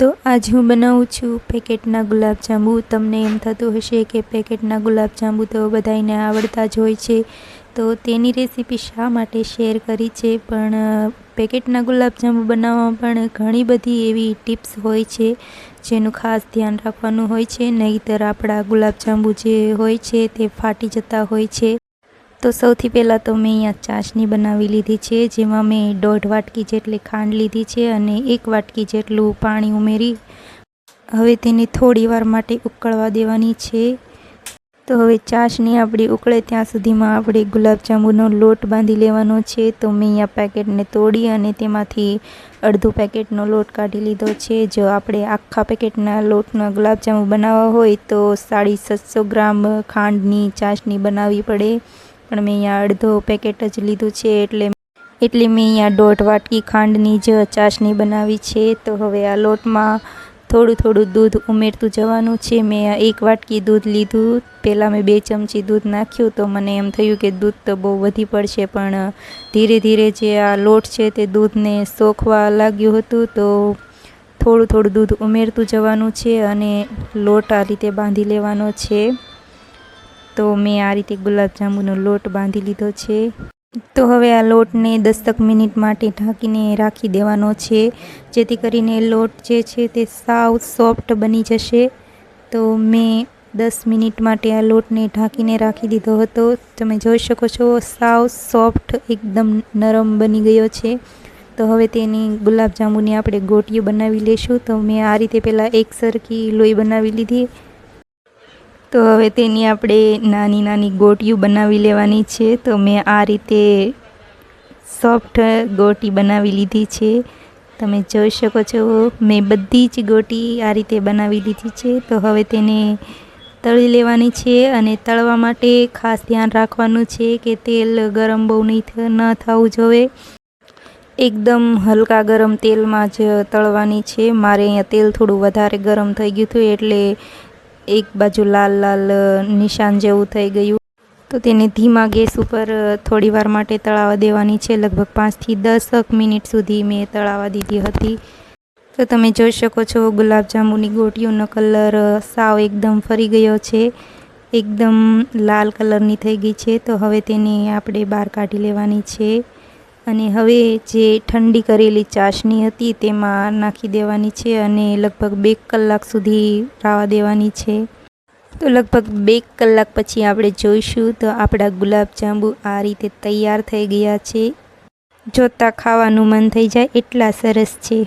તો આજ હું બનાવું છું પેકેટના ગુલાબજાંબુ. તમને એમ થતું હશે કે પેકેટના ગુલાબજાંબુ તો બધાને આવડતા જ હોય છે. તો તેની રેસીપી શા માટે શેર કરી છે? પણ પેકેટના ગુલાબજાંબુ બનાવવામાં પણ ઘણી બધી એવી ટિપ્સ હોય છે, જેનું ખાસ ધ્યાન રાખવાનું હોય છે. નહીંતર આપણા ગુલાબજાંબુ જે હોય છે તે ફાટી જતા હોય છે. તો સૌથી પહેલાં તો મેં અહીંયા ચાસણી બનાવી લીધી છે, જેમાં મેં દોઢ વાટકી જેટલી ખાંડ લીધી છે અને એક વાટકી જેટલું પાણી ઉમેરી હવે તેને થોડી વાર માટે ઉકળવા દેવાની છે. તો હવે ચાસણી આપણી ઉકળે ત્યાં સુધીમાં આપણે ગુલાબજાંબુનો લોટ બાંધી લેવાનો છે. તો મેં અહીંયા પેકેટને તોડી અને તેમાંથી અડધું પેકેટનો લોટ કાઢી લીધો છે. જો આપણે આખા પેકેટના લોટના ગુલાબજાંબુ બનાવવા હોય તો સાડી સાતસો ગ્રામ ખાંડની ચાસણી બનાવવી પડે. પણ મેં અહીંયા અડધો પેકેટ જ લીધું છે એટલે એટલે મેં અહીંયા દોઢ વાટકી ખાંડની જ ચાસણી બનાવી છે. તો હવે આ લોટમાં થોડું થોડું દૂધ ઉમેરતું જવાનું છે. મેં એક વાટકી દૂધ લીધું. પહેલાં મેં બે ચમચી દૂધ નાખ્યું તો મને એમ થયું કે દૂધ તો બહુ વધી પડશે, પણ ધીરે ધીરે જે આ લોટ છે તે દૂધને સોખવા લાગ્યું હતું. તો થોડું થોડું દૂધ ઉમેરતું જવાનું છે અને લોટ આ રીતે બાંધી લેવાનો છે. તો મેં આ રીતે ગુલાબજાંબુનો લોટ બાંધી લીધો છે. તો હવે આ લોટને દસક મિનિટ માટે ઢાંકીને રાખી દેવાનો છે. જેથી કરીને લોટ જે છે તે સાવ સોફ્ટ બની જશે. તો મેં દસ મિનિટ માટે આ લોટને ઢાંકીને રાખી દીધો હતો. તમે જોઈ શકો છો, સાવ સોફ્ટ એકદમ નરમ બની ગયો છે. તો હવે તેની ગુલાબજાંબુની આપણે ગોટીઓ બનાવી લઈશું તો મેં આ રીતે પહેલાં એક સરખી લોહી બનાવી લીધી. તો હવે તેની આપણે નાની નાની ગોટીઓ બનાવી લેવાની છે. તો મેં આ રીતે સોફ્ટ ગોટી બનાવી લીધી છે. તમે જોઈ શકો છો, મેં બધી જ ગોટી આ રીતે બનાવી લીધી છે. તો હવે તેને તળી લેવાની છે અને તળવા માટે ખાસ ધ્યાન રાખવાનું છે કે તેલ ગરમ બહુ નહીં ન થવું જોઈએ. એકદમ હલકા ગરમ તેલમાં જ તળવાની છે. મારે અહીંયા તેલ થોડું વધારે ગરમ થઈ ગયું હતું એટલે એક બાજુ લાલ લાલ નિશાન જેવું થઈ ગયું. તો તેને ધીમા ગેસ ઉપર થોડી વાર માટે તળાવા દેવાની છે. લગભગ પાંચથી દસક મિનિટ સુધી મેં તળાવા દીધી હતી. તો તમે જોઈ શકો છો, ગુલાબજાંબુની ગોટીઓનો કલર સાવ એકદમ ફરી ગયો છે. એકદમ લાલ કલરની થઈ ગઈ છે. તો હવે તેને આપણે બહાર કાઢી લેવાની છે. અને હવે જે ઠંડી કરેલી ચાસણી હતી તેમાં નાખી દેવાની છે અને લગભગ બે કલાક સુધી રાવા દેવાની છે. તો લગભગ બે કલાક પછી આપણે જોઈશું તો આપણા ગુલાબજાંબુ આ રીતે તૈયાર થઈ ગયા છે. જોતાં ખાવાનું મન થઈ જાય એટલા સરસ છે.